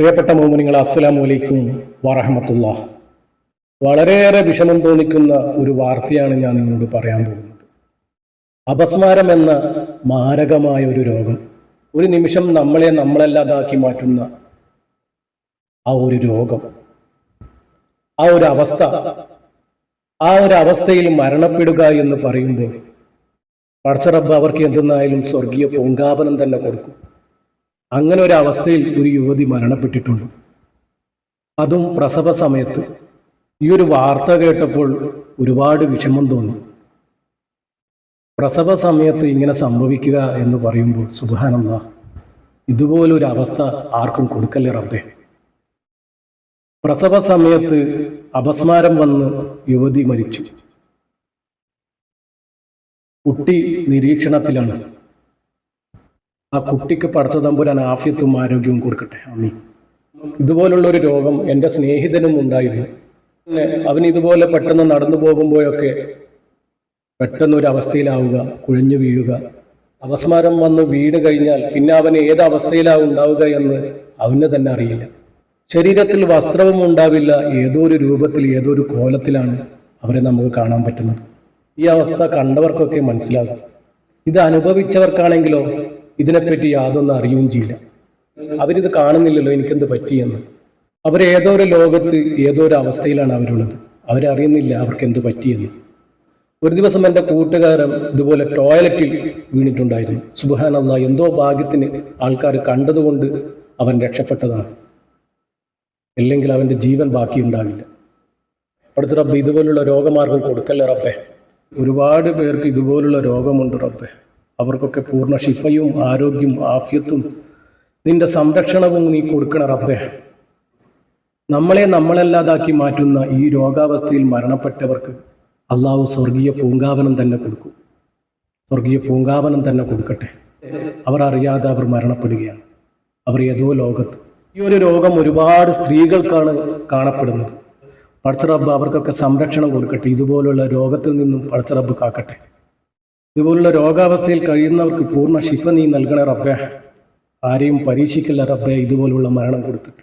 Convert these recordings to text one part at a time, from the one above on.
പ്രിയപ്പെട്ട മോമിനിങ്ങൾ അസ്സലാമു അലൈക്കും വറഹമത്തുള്ള. വളരെയേറെ വിഷമം തോന്നിക്കുന്ന ഒരു വാർത്തയാണ് ഞാൻ നിങ്ങളോട് പറയാൻ പോകുന്നത്. അപസ്മാരം എന്ന മാരകമായ ഒരു രോഗം ഒരു നിമിഷം നമ്മളെ നമ്മളല്ലാതാക്കി മാറ്റുന്ന ആ ഒരു രോഗം ആ ഒരു അവസ്ഥ ആ ഒരു അവസ്ഥയിൽ മരണപ്പെടുക എന്ന് പറയുമ്പോൾ പടച്ചറബ് അവർക്ക് എന്തെന്നായാലും സ്വർഗീയ പൊങ്കാപനം തന്നെ കൊടുക്കും. അങ്ങനെ ഒരു അവസ്ഥയിൽ ഒരു യുവതി മരണപ്പെട്ടിട്ടുണ്ട്. അതും പ്രസവ സമയത്ത്. ഈ ഒരു വാർത്ത കേട്ടപ്പോൾ ഒരുപാട് വിഷമം തോന്നി. പ്രസവ സമയത്ത് ഇങ്ങനെ സംഭവിക്കുക എന്ന് പറയുമ്പോൾ സുബാനന്ദ ഇതുപോലൊരു അവസ്ഥ ആർക്കും കൊടുക്കല്ലേ റബ്ബേ? പ്രസവ സമയത്ത് അപസ്മാരം വന്ന് യുവതി മരിച്ചു. കുട്ടി നിരീക്ഷണത്തിലാണ്. ആ കുട്ടിക്ക് പടച്ച തമ്പുരാൻ ആഫ്യത്തും ആരോഗ്യവും കൊടുക്കട്ടെ. അമ്മി ഇതുപോലുള്ള ഒരു രോഗം എന്റെ സ്നേഹിതനും ഉണ്ടായിരുന്നു. പിന്നെ അവൻ ഇതുപോലെ പെട്ടെന്ന് നടന്നു പോകുമ്പോഴൊക്കെ പെട്ടെന്ന് ഒരു അവസ്ഥയിലാവുക കുഴഞ്ഞു വീഴുക. അവസ്മാരം വന്ന് വീണ് കഴിഞ്ഞാൽ പിന്നെ അവൻ ഏത് അവസ്ഥയിലാവും ഉണ്ടാവുക എന്ന് അവന് തന്നെ അറിയില്ല. ശരീരത്തിൽ വസ്ത്രവും ഉണ്ടാവില്ല ഏതോ ഒരു രൂപത്തിൽ ഏതോ ഒരു കോലത്തിലാണ് അവരെ നമുക്ക് കാണാൻ പറ്റുന്നത്. ഈ അവസ്ഥ കണ്ടവർക്കൊക്കെ മനസ്സിലാകും. ഇത് അനുഭവിച്ചവർക്കാണെങ്കിലോ ഇതിനെപ്പറ്റി യാതൊന്നും അറിയുകയും ചെയ്യില്ല. അവരിത് കാണുന്നില്ലല്ലോ എനിക്കെന്ത് പറ്റിയെന്ന്. അവരേതോ ഒരു ലോകത്ത് ഏതോ ഒരു അവസ്ഥയിലാണ് അവരുള്ളത്. അവരറിയുന്നില്ല അവർക്ക് എന്ത് പറ്റിയെന്ന്. ഒരു ദിവസം എന്റെ കൂട്ടുകാരൻ ഇതുപോലെ ടോയ്ലറ്റിൽ വീണിട്ടുണ്ടായിരുന്നു. സുബാനല്ല എന്തോ ഭാഗ്യത്തിന് ആൾക്കാർ കണ്ടതുകൊണ്ട് അവൻ രക്ഷപ്പെട്ടതാണ്. അല്ലെങ്കിൽ അവന്റെ ജീവൻ ബാക്കിയുണ്ടാവില്ല. പഠിച്ച റബ്ബ് ഇതുപോലുള്ള രോഗമാർഗം കൊടുക്കല്ലേ റബ്ബെ? ഒരുപാട് പേർക്ക് ഇതുപോലുള്ള രോഗമുണ്ട് റബ്ബെ. അവർക്കൊക്കെ പൂർണ ഷിഫയും ആരോഗ്യവും ആഫ്യത്തും നിന്റെ സംരക്ഷണവും നീ കൊടുക്കണ റബ്ബേ. നമ്മളെ നമ്മളല്ലാതാക്കി മാറ്റുന്ന ഈ രോഗാവസ്ഥയിൽ മരണപ്പെട്ടവർക്ക് അള്ളാഹു സ്വർഗീയ പൂങ്കാവനം തന്നെ കൊടുക്കും. സ്വർഗീയ പൂങ്കാവനം തന്നെ കൊടുക്കട്ടെ. അവർ അറിയാതെ അവർ മരണപ്പെടുകയാണ്. അവർ ഏതോ ലോകത്ത്. ഈ ഒരു രോഗം ഒരുപാട് സ്ത്രീകൾക്കാണ് കാണപ്പെടുന്നത്. പടച്ചറബ്ബ് അവർക്കൊക്കെ സംരക്ഷണം കൊടുക്കട്ടെ. ഇതുപോലുള്ള രോഗത്തിൽ നിന്നും പടച്ചറബ്ബ് കാക്കട്ടെ. ഇതുപോലുള്ള രോഗാവസ്ഥയിൽ കഴിയുന്നവർക്ക് പൂർണ ശിഫ നീ നൽകണേ റബ്ബെ. ആരെയും പരീക്ഷിക്കില്ല റബ്ബെ ഇതുപോലുള്ള മരണം കൊടുത്തിട്ട്.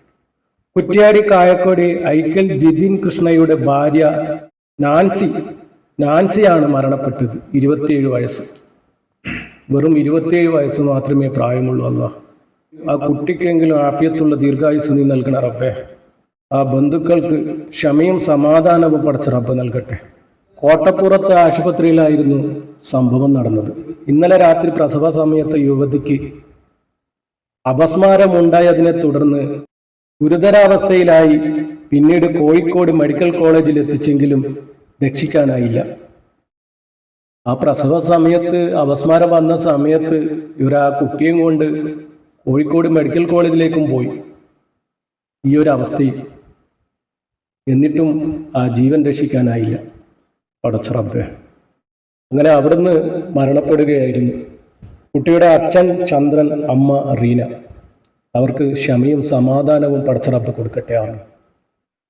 കുറ്റ്യാടി കായക്കോടി ഐക്കൽ ജിതിൻ കൃഷ്ണയുടെ ഭാര്യ നാൻസി നാൻസിയാണ് മരണപ്പെട്ടത് ഇരുപത്തിയേഴ് വയസ്സ്. വെറും ഇരുപത്തിയേഴ് വയസ്സ് മാത്രമേ പ്രായമുള്ളൂ അല്ല ആ കുട്ടിക്കെങ്കിലും ആഫിയത്തുള്ള ദീർഘായുസ് നീ നൽകണ റബ്ബെ. ആ ബന്ധുക്കൾക്ക് ക്ഷമയും സമാധാനവും പടച്ച റബ്ബ് നൽകട്ടെ. കോട്ടപ്പുറത്ത് ആശുപത്രിയിലായിരുന്നു സംഭവം നടന്നത്. ഇന്നലെ രാത്രി പ്രസവ സമയത്ത് യുവതിക്ക് അപസ്മാരമുണ്ടായതിനെ തുടർന്ന് ഗുരുതരാവസ്ഥയിലായി പിന്നീട് കോഴിക്കോട് മെഡിക്കൽ കോളേജിൽ എത്തിച്ചെങ്കിലും രക്ഷിക്കാനായില്ല. ആ പ്രസവ സമയത്ത് അപസ്മാരം വന്ന സമയത്ത് ഇവർ ആ കുട്ടിയും കൊണ്ട് കോഴിക്കോട് മെഡിക്കൽ കോളേജിലേക്കും പോയി. ഈ ഒരു അവസ്ഥയിൽ. എന്നിട്ടും ആ ജീവൻ രക്ഷിക്കാനായില്ല. പടച്ച റബ്ബേ അങ്ങനെ അവിടുന്ന് മരണപ്പെടുകയായിരുന്നു. കുട്ടിയുടെ അച്ഛൻ ചന്ദ്രൻ അമ്മ റീന. അവർക്ക് ക്ഷമയും സമാധാനവും പടച്ച റബ്ബ് കൊടുക്കട്ടെ ആണ്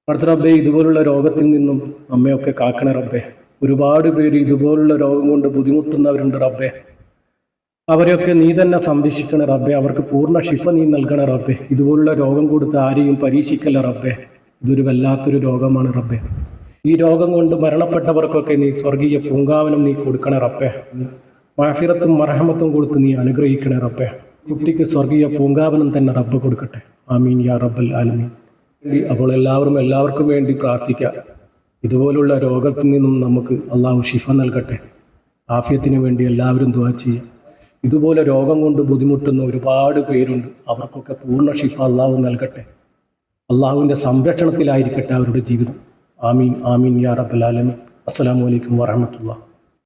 പടച്ച റബ്ബെ ഇതുപോലുള്ള രോഗത്തിൽ നിന്നും നമ്മയൊക്കെ കാക്കണ റബ്ബെ. ഒരുപാട് പേര് ഇതുപോലുള്ള രോഗം കൊണ്ട് ബുദ്ധിമുട്ടുന്നവരുണ്ട് റബ്ബെ. അവരെയൊക്കെ നീ തന്നെ സംരക്ഷിക്കണ റബ്ബെ. അവർക്ക് പൂർണ ശിഫ നീ നൽകണ റബ്ബെ. ഇതുപോലുള്ള രോഗം കൊടുത്ത് ആരെയും പരീക്ഷിക്കല്ല റബ്ബെ. ഇതൊരു വല്ലാത്തൊരു രോഗമാണ് റബ്ബെ. ഈ രോഗം കൊണ്ട് മരണപ്പെട്ടവർക്കൊക്കെ നീ സ്വർഗീയ പൂങ്കാവനം നീ കൊടുക്കണേ റപ്പേ മാഫിറത്തും മർഹമത്തും കൊടുത്ത് നീ അനുഗ്രഹിക്കണേ റപ്പേ കുട്ടിക്ക് സ്വർഗീയ പൂങ്കാവനം തന്നെ റബ്ബ് കൊടുക്കട്ടെ. ആമീൻ യാ റബ്ബൽ ആലമീൻ. അപ്പോൾ എല്ലാവരും എല്ലാവർക്കും വേണ്ടി പ്രാർത്ഥിക്കാം. ഇതുപോലുള്ള രോഗത്തിൽ നിന്നും നമുക്ക് അള്ളാഹു ഷിഫ നൽകട്ടെ. ആഫ്യത്തിന് വേണ്ടി എല്ലാവരും ദുവാ ചെയ്യുക. ഇതുപോലെ രോഗം കൊണ്ട് ബുദ്ധിമുട്ടുന്ന ഒരുപാട് പേരുണ്ട്. അവർക്കൊക്കെ പൂർണ ഷിഫ അള്ളാഹു നൽകട്ടെ. അള്ളാഹുവിന്റെ സംരക്ഷണത്തിലായിരിക്കട്ടെ അവരുടെ ജീവിതം. ആമീൻ ആമീൻ യാ റബ്ബൽ ആലമീൻ. അസ്സലാമു അലൈക്കും വറഹമത്തുള്ള